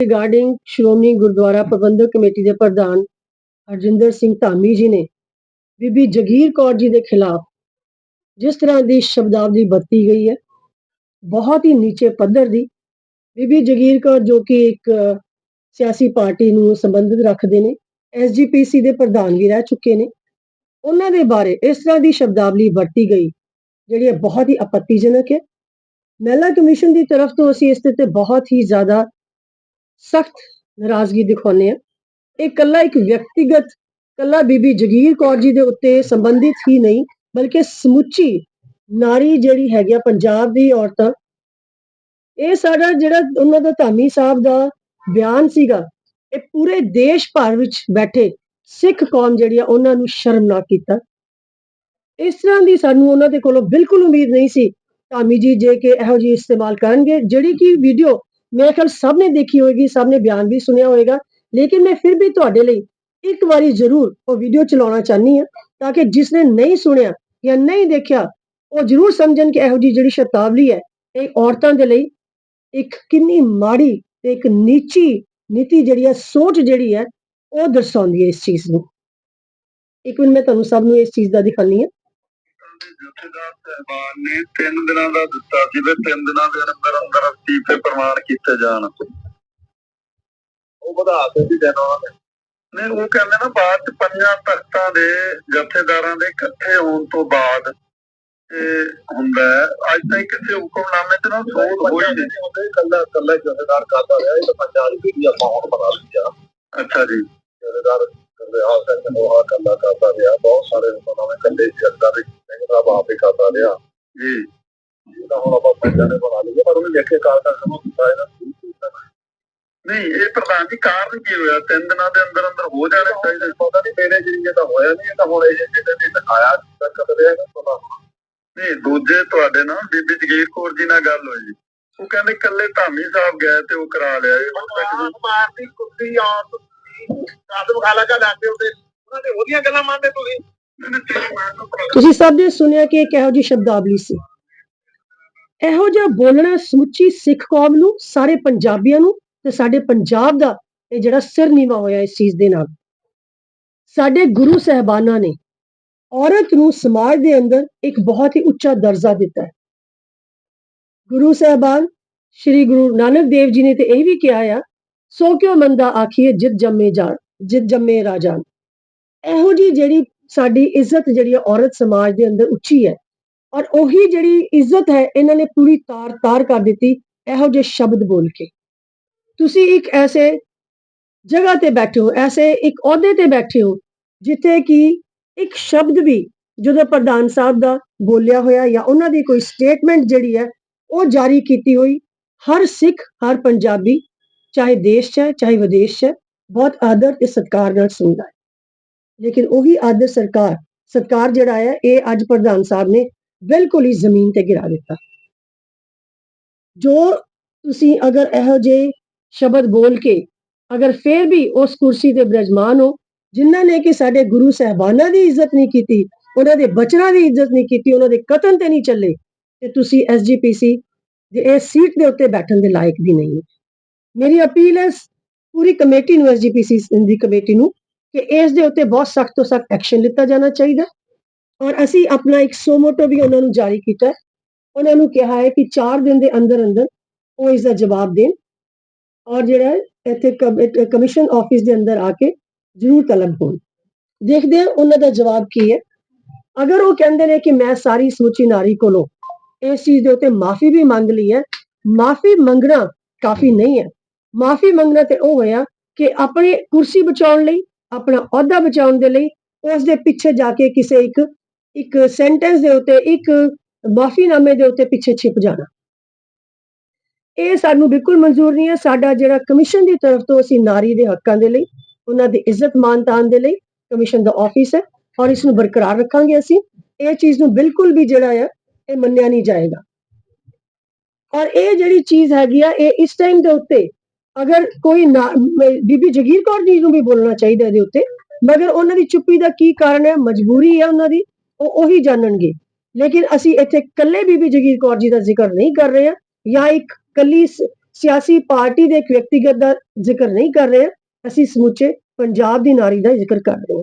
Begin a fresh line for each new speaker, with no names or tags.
Regarding Shiromani Gurdwara ਪ੍ਰਬੰਧਕ committee ਦੇ ਪ੍ਰਧਾਨ ਹਰਜਿੰਦਰ ਸਿੰਘ ਧਾਮੀ ਜੀ ਨੇ ਬੀਬੀ ਜਗੀਰ ਕੌਰ ਜੀ ਦੇ ਖਿਲਾਫ ਜਿਸ ਤਰ੍ਹਾਂ ਦੀ ਸ਼ਬਦਾਵਲੀ ਵਰਤੀ ਗਈ ਹੈ, ਬਹੁਤ ਹੀ ਨੀਚੇ ਪੱਧਰ ਦੀ ਬੀਬੀ ਜਗੀਰ ਕੌਰ ਜੋ ਕਿ ਇੱਕ ਸਿਆਸੀ ਪਾਰਟੀ ਨੂੰ ਸੰਬੰਧਿਤ ਰੱਖਦੇ ਨੇ ਐਸਜੀਪੀਸੀ ਦੇ ਪ੍ਰਧਾਨ ਵੀ ਰਹਿ ਚੁੱਕੇ ਨੇ, ਉਹਨਾਂ ਦੇ ਬਾਰੇ ਇਸ ਤਰ੍ਹਾਂ ਦੀ ਸ਼ਬਦਾਵਲੀ ਵਰਤੀ ਗਈ, ਜਿਹੜੀ ਹੈ ਬਹੁਤ ਹੀ ਆਪੱਤੀਜਨਕ ਹੈ। ਮਹਿਲਾ ਕਮਿਸ਼ਨ ਦੀ ਤਰਫ ਤੋਂ ਅਸੀਂ ਇਸ ਤੇ ਬਹੁਤ ਹੀ ਜ਼ਿਆਦਾ ਸਖਤ ਨਾਰਾਜ਼ਗੀ ਦਿਖਾਉਂਦੇ ਆ। ਇਹ ਕੱਲਾ ਇੱਕ ਵਿਅਕਤੀਗਤ ਕੱਲਾ ਬੀਬੀ ਜਗੀਰ ਕੌਰ ਜੀ ਦੇ ਉੱਤੇ ਸੰਬੰਧਿਤ ਹੀ ਨਹੀਂ, ਬਲਕਿ ਸਮੁੱਚੀ ਨਾਰੀ ਜਿਹੜੀ ਹੈਗੀ ਆ, ਪੰਜਾਬ ਦੀ ਔਰਤਾਂ। ਇਹ ਸਾਡਾ ਜਿਹੜਾ ਉਹਨਾਂ ਦਾ ਧਾਮੀ ਸਾਹਿਬ ਦਾ ਬਿਆਨ ਸੀਗਾ, ਇਹ ਪੂਰੇ ਦੇਸ਼ ਭਰ ਵਿੱਚ ਬੈਠੇ ਸਿੱਖ ਕੌਮ ਜਿਹੜੀ ਆ, ਉਹਨਾਂ ਨੂੰ ਸ਼ਰਮਨਾਕ ਕੀਤਾ। ਇਸ ਤਰ੍ਹਾਂ ਦੀ ਸਾਨੂੰ ਉਹਨਾਂ ਦੇ ਕੋਲੋਂ ਬਿਲਕੁਲ ਉਮੀਦ ਨਹੀਂ ਸੀ। ਧਾਮੀ ਜੀ ਜੇ ਕਿ ਇਹੋ ਜੀ ਇਸਤੇਮਾਲ ਕਰਨਗੇ, ਜਿਹੜੀ ਕਿ ਵੀਡੀਓ ਮੇਰੇ ਖਿਆਲ ਸਭ ਨੇ ਦੇਖੀ ਹੋਏਗੀ, ਸਭ ਨੇ ਬਿਆਨ ਵੀ ਸੁਣਿਆ ਹੋਏਗਾ। ਲੇਕਿਨ ਮੈਂ ਫਿਰ ਵੀ ਤੁਹਾਡੇ ਲਈ ਇੱਕ ਵਾਰੀ ਜ਼ਰੂਰ ਉਹ ਵੀਡੀਓ ਚਲਾਉਣਾ ਚਾਹਨੀ ਆ ਤਾਂ ਕਿ ਜਿਸ ਨੇ ਨਹੀਂ ਸੁਣਿਆ ਜਾਂ ਨਹੀਂ ਦੇਖਿਆ, ਉਹ ਜ਼ਰੂਰ ਸਮਝਣ ਕਿ ਇਹੋ ਜੀ ਜਿਹੜੀ ਸ਼ਬਦਾਵਲੀ ਹੈ, ਇਹ ਔਰਤਾਂ ਦੇ ਲਈ ਇੱਕ ਕਿੰਨੀ ਮਾੜੀ ਤੇ ਇੱਕ ਨੀਚੀ ਨੀਤੀ ਜਿਹੜੀ ਹੈ, ਸੋਚ ਜਿਹੜੀ ਹੈ, ਉਹ ਦਰਸਾਉਂਦੀ ਹੈ ਇਸ ਚੀਜ਼ ਨੂੰ। ਇੱਕ ਮਿੰਟ ਮੈਂ ਤੁਹਾਨੂੰ ਸਭ ਨੂੰ ਇਸ ਚੀਜ਼ ਦਾ ਦਿਖਾਣੀ ਹੈ।
ਜਥੇਦਾਰ ਸਹਿਬਾਨ ਨੇ ਤਿੰਨ ਦਿਨਾਂ ਦਾ ਦਿੱਤਾ ਸੀ ਵੀ ਤਿੰਨ ਦਿਨਾਂ ਦੇ ਅੰਦਰ ਅੰਦਰ ਅਸਤੀਫੇ ਪ੍ਰਮਾਣ ਕੀਤੇ ਜਾਣ। ਉਹ ਵਧਾ ਦਿੱਤੀ ਦਿਨ ਉਹਨਾਂ ਨੇ ਨਹੀਂ ਉਹ ਕਹਿੰਦੇ ਨਾ ਬਾਅਦ ਚ ਪੰਜਾਂ ਤਖਤਾਂ ਦੇ ਜਥੇਦਾਰਾਂ ਦੇ ਇਕੱਠੇ ਹੋਣ ਤੋਂ ਬਾਅਦ ਇਹ ਹੁੰਦਾ ਅੱਜ ਤਾਈਂ ਕਿਸੇ ਹੁਕਮਨਾਮੇ ਤੇ ਨਾ ਸੋਧ ਹੋਈ ਨਹੀਂ। ਕੱਲਾ ਕੱਲਾ ਜਥੇਦਾਰ ਕਰਦਾ ਰਿਹਾ। ਇਹ ਤਾਂ ਪੰਜਾਬ ਦੀ ਵੀ ਆਪਾਂ ਹੁਣ ਬਣਾ ਲਈ ਆ। ਅੱਛਾ ਜੀ। ਜਥੇਦਾਰ ਆ ਸਕਦੇ ਉਹ ਕੱਲਾ ਕਰਦਾ ਰਿਹਾ। ਬਹੁਤ ਸਾਰੇ ਹੁਕਮਨਾਮੇ ਕੱਲੇ ਜਥੇਦਾਰ ਦੇ ਸਿੰਘ ਸਾਹਿਬ ਆਪੇ ਕਰਦਾ ਰਿਹਾ ਜੀ। ਇਹ ਤਾਂ ਹੁਣ ਆਪਾਂ ਪੰਜਾਂ ਨੇ ਬਣਾ ਲਈ ਪਰ ਉਹਨੇ ਦੇਖੇ ਕਾਲ ਤੱਕ ਨੂੰ ਕੀਤਾ ਇਹਦਾ ਨਹੀਂ ਇਹ ਪ੍ਰਧਾਨ ਜੀ ਕਾਰਨ ਕੀ ਹੋਇਆ? ਤਿੰਨ ਦਿਨਾਂ ਦੇ ਅੰਦਰ ਅੰਦਰ ਹੋ ਜਾਣੇ ਚਾਹੀਦੇ। ਪਤਾ ਨਹੀਂ ਮੇਰੇ ਜਿਹੜੇ ਤਾਂ ਹੋਇਆ ਨਹੀਂ ਇਹ ਤਾਂ ਹੁਣ ਇਹ ਜਿਹਦੇ ਨੇ ਦਿਖਾਇਆ ਤੱਕ ਰਿਹਾ ਨਾ ਪਤਾ ਨਹੀਂ। ਦੂਜੇ ਤੁਹਾਡੇ ਨਾਲ ਬੀਬੀ ਜਗੀਰ ਕੌਰ ਜੀ ਨਾਲ ਗੱਲ ਹੋਈ। ਉਹ ਕਹਿੰਦੇ ਕੱਲੇ ਧਾਮੀ ਸਾਹਿਬ ਗਏ ਤੇ ਉਹ ਕਰਾ ਲਿਆ ਇਹ।
ਮਾਰਦੀ ਕੁੱਤੀ ਆਉਂ ਕਾਦਮ ਖਾਲਾ ਕਾ ਲਾਤੇ ਉਹਦੇ ਉਹਨਾਂ ਦੇ ਉਹਦੀਆਂ ਗੱਲਾਂ ਮੰਨਦੇ ਤੁਸੀਂ।
ਤੁਸੀਂ ਸਭ ਨੇ ਸੁਣਿਆ ਕਿ ਇਹ ਕਿਹੋ ਜੀ ਸ਼ਬਦਾਵਲੀ ਸੀ? ਇਹੋ ਜਿਹਾ ਬੋਲਣਾ ਸਮੁੱਚੀ ਸਿੱਖ ਕੌਮ ਨੂੰ, ਸਾਰੇ ਪੰਜਾਬੀਆਂ ਨੂੰ ਤੇ ਸਾਡੇ ਪੰਜਾਬ ਦਾ ਇਹ ਜਿਹੜਾ ਸਿਰ ਨੀਵਾ ਹੋਇਆ ਇਸ ਚੀਜ਼ ਦੇ ਨਾਲ। ਸਾਡੇ ਗੁਰੂ ਸਹਿਬਾਨਾਂ ਨੇ ਔਰਤ ਨੂੰ ਸਮਾਜ ਦੇ ਅੰਦਰ ਇੱਕ ਬਹੁਤ ਹੀ ਉੱਚਾ ਦਰਜਾ ਦਿੱਤਾ ਹੈ। ਗੁਰੂ ਸਹਿਬਾਨ ਸ੍ਰੀ ਗੁਰੂ ਨਾਨਕ ਦੇਵ ਜੀ ਨੇ ਤੇ ਇਹ ਵੀ ਕਿਹਾ ਆ, ਸੋ ਕਿਉ ਮੰਦਾ ਆਖੀਏ ਜਿਤ ਜੰਮੇ ਜਾਣ, ਜਿਤ ਜੰਮੇ ਰਾਜਾਨ ਇਹੋ ਜੀ ਜਿਹੜੀ ਸਾਡੀ ਇੱਜ਼ਤ ਜਿਹੜੀ ਹੈ ਔਰਤ ਸਮਾਜ ਦੇ ਅੰਦਰ ਉੱਚੀ ਹੈ। ਔਰ ਉਹੀ ਜਿਹੜੀ ਇੱਜ਼ਤ ਹੈ, ਇਹਨਾਂ ਨੇ ਪੂਰੀ ਤਾਰ ਤਾਰ ਕਰ ਦਿੱਤੀ, ਇਹੋ ਜਿਹੇ ਸ਼ਬਦ ਬੋਲ ਕੇ। ਤੁਸੀਂ ਇੱਕ ਐਸੇ ਜਗ੍ਹਾ ਤੇ ਬੈਠੇ ਹੋ, ਐਸੇ ਇੱਕ ਅਹੁਦੇ ਤੇ ਬੈਠੇ ਹੋ, ਜਿੱਥੇ ਕਿ ਇੱਕ ਸ਼ਬਦ ਵੀ ਜਦੋਂ ਪ੍ਰਧਾਨ ਸਾਹਿਬ ਦਾ ਬੋਲਿਆ ਹੋਇਆ ਜਾਂ ਉਹਨਾਂ ਦੀ ਕੋਈ ਸਟੇਟਮੈਂਟ ਜਿਹੜੀ ਹੈ, ਉਹ ਜਾਰੀ ਕੀਤੀ ਹੋਈ, ਹਰ ਸਿੱਖ, ਹਰ ਪੰਜਾਬੀ, ਚਾਹੇ ਦੇਸ਼ 'ਚ ਹੈ, ਚਾਹੇ ਵਿਦੇਸ਼ 'ਚ ਹੈ, ਬਹੁਤ ਆਦਰ ਤੇ ਸਤਿਕਾਰ ਨਾਲ ਸੁਣਦਾ ਹੈ। ਲੇਕਿਨ ਉਹੀ ਅੱਜ ਸਰਕਾਰ ਸਰਕਾਰ ਜਿਹੜਾ ਹੈ, ਇਹ ਅੱਜ ਪ੍ਰਧਾਨ ਸਾਹਿਬ ਨੇ ਬਿਲਕੁਲ ਹੀ ਜ਼ਮੀਨ ਤੇ ਗਿਰਾ ਦਿੱਤਾ। ਜੋ ਤੁਸੀਂ ਅਗਰ ਇਹੋ ਜਿਹੇ ਸ਼ਬਦ ਬੋਲ ਕੇ ਅਗਰ ਫੇਰ ਵੀ ਉਸ ਕੁਰਸੀ ਤੇ ਬਿਰਾਜਮਾਨ ਹੋ, ਜਿਨ੍ਹਾਂ ਨੇ ਕਿ ਸਾਡੇ ਗੁਰੂ ਸਹਿਬਾਨਾਂ ਦੀ ਇੱਜ਼ਤ ਨਹੀਂ ਕੀਤੀ, ਉਹਨਾਂ ਦੇ ਬਚਨਾਂ ਦੀ ਇੱਜ਼ਤ ਨਹੀਂ ਕੀਤੀ, ਉਹਨਾਂ ਦੇ ਕਤਲ ਤੇ ਨਹੀਂ ਚੱਲੇ, ਤੇ ਤੁਸੀਂ ਐਸਜੀਪੀਸੀ ਦੇ ਇਸ ਸੀਟ ਦੇ ਉੱਤੇ ਬੈਠਣ ਦੇ ਲਾਇਕ ਵੀ ਨਹੀਂ ਮੇਰੀ ਅਪੀਲ ਹੈ, ਪੂਰੀ ਕਮੇਟੀ ਨੂੰ ਐਸਜੀਪੀਸੀ ਦੀ ਕਮੇਟੀ ਨੂੰ ਕਿ ਇਸ ਦੇ ਉੱਤੇ ਬਹੁਤ ਸਖਤ ਤੋਂ ਸਖਤ ਐਕਸ਼ਨ ਲਿੱਤਾ ਜਾਣਾ ਚਾਹੀਦਾ। ਔਰ ਅਸੀਂ ਆਪਣਾ ਇੱਕ ਸੋਮੋਟੋ ਵੀ ਉਹਨਾਂ ਨੂੰ ਜਾਰੀ ਕੀਤਾ ਹੈ। ਉਹਨਾਂ ਨੂੰ ਕਿਹਾ ਹੈ ਕਿ 4 ਦਿਨ ਦੇ ਅੰਦਰ ਅੰਦਰ ਉਹ ਇਸ ਦਾ ਜਵਾਬ ਦੇਣ। ਔਰ ਜਿਹੜਾ ਇੱਥੇ ਕਮਿਸ਼ਨ ਆਫਿਸ ਦੇ ਅੰਦਰ ਆ ਕੇ ਜ਼ਰੂਰ ਤਲਬ ਹੋਣ ਦੇਖਦੇ ਹਾਂ ਉਹਨਾਂ ਦਾ ਜਵਾਬ ਕੀ ਹੈ। ਅਗਰ ਉਹ ਕਹਿੰਦੇ ਨੇ ਕਿ ਮੈਂ ਸਾਰੀ ਸਮੁੱਚੀ ਨਾਰੀ ਕੋਲੋਂ ਇਸ ਚੀਜ਼ ਦੇ ਉੱਤੇ ਮਾਫੀ ਵੀ ਮੰਗ ਲਈ ਹੈ, ਮਾਫੀ ਮੰਗਣਾ ਕਾਫੀ ਨਹੀਂ ਹੈ। ਮਾਫੀ ਮੰਗਣਾ ਤੇ ਉਹ ਹੋਇਆ ਕਿ ਆਪਣੀ ਕੁਰਸੀ ਬਚਾਉਣ ਲਈ ਆਪਣਾ ਅਹੁਦਾ ਬਚਾਉਣ ਦੇ ਲਈ ਉਸ ਦੇ ਪਿੱਛੇ ਜਾ ਕੇ ਕਿਸੇ ਇੱਕ ਇੱਕ ਸੈਂਟੈਂਸ ਦੇ ਉੱਤੇ, ਇੱਕ ਮਾਫੀਨਾਮੇ ਦੇ ਉੱਤੇ ਪਿੱਛੇ ਛਿਪ ਜਾਣਾ। ਇਹ ਸਾਨੂੰ ਬਿਲਕੁਲ ਮਨਜ਼ੂਰ ਨਹੀਂ ਹੈ। ਸਾਡਾ ਜਿਹੜਾ ਕਮਿਸ਼ਨ ਦੀ ਤਰਫ ਤੋਂ ਅਸੀਂ ਨਾਰੀ ਦੇ ਹੱਕਾਂ ਦੇ ਲਈ, ਉਹਨਾਂ ਦੀ ਇੱਜ਼ਤ ਮਾਨਤਾਨ ਦੇ ਲਈ ਕਮਿਸ਼ਨ ਦਾ ਆਫਿਸ ਹੈ ਔਰ ਇਸ ਨੂੰ ਬਰਕਰਾਰ ਰੱਖਾਂਗੇ ਅਸੀਂ। ਇਹ ਚੀਜ਼ ਨੂੰ ਬਿਲਕੁਲ ਵੀ ਜਿਹੜਾ ਹੈ, ਇਹ ਮੰਨਿਆ ਨਹੀਂ ਜਾਏਗਾ। ਔਰ ਇਹ ਜਿਹੜੀ ਚੀਜ਼ ਹੈਗੀ ਆ, ਇਹ ਇਸ ਟਾਈਮ ਦੇ ਉੱਤੇ ਅਗਰ ਕੋਈ ਬੀਬੀ ਜਗੀਰ ਕੌਰ ਜੀ ਨੂੰ ਵੀ ਬੋਲਣਾ ਚਾਹੀਦਾ ਇਹਦੇ ਉੱਤੇ ਮਗਰ ਉਹਨਾਂ ਦੀ ਚੁੱਪੀ ਦਾ ਕੀ ਕਾਰਨ ਹੈ ਮਜਬੂਰੀ ਹੈ ਉਹਨਾਂ ਦੀ ਉਹ ਉਹੀ ਜਾਣਨਗੇ। ਲੇਕਿਨ ਅਸੀਂ ਇੱਥੇ ਕੱਲੇ ਬੀਬੀ ਜਗੀਰ ਕੌਰ ਜੀ ਦਾ ਜ਼ਿਕਰ ਨਹੀਂ ਕਰ ਰਹੇ ਹਾਂ ਜਾਂ ਇੱਕ ਕੱਲੀ ਸਿਆਸੀ ਪਾਰਟੀ ਦੇ ਇੱਕ ਵਿਅਕਤੀਗਤ ਦਾ ਜ਼ਿਕਰ ਨਹੀਂ ਕਰ ਰਹੇ ਹਾਂ, ਅਸੀਂ ਸਮੁੱਚੇ ਪੰਜਾਬ ਦੀ ਨਾਰੀ ਦਾ ਜ਼ਿਕਰ ਕਰ ਰਹੇ ਹਾਂ।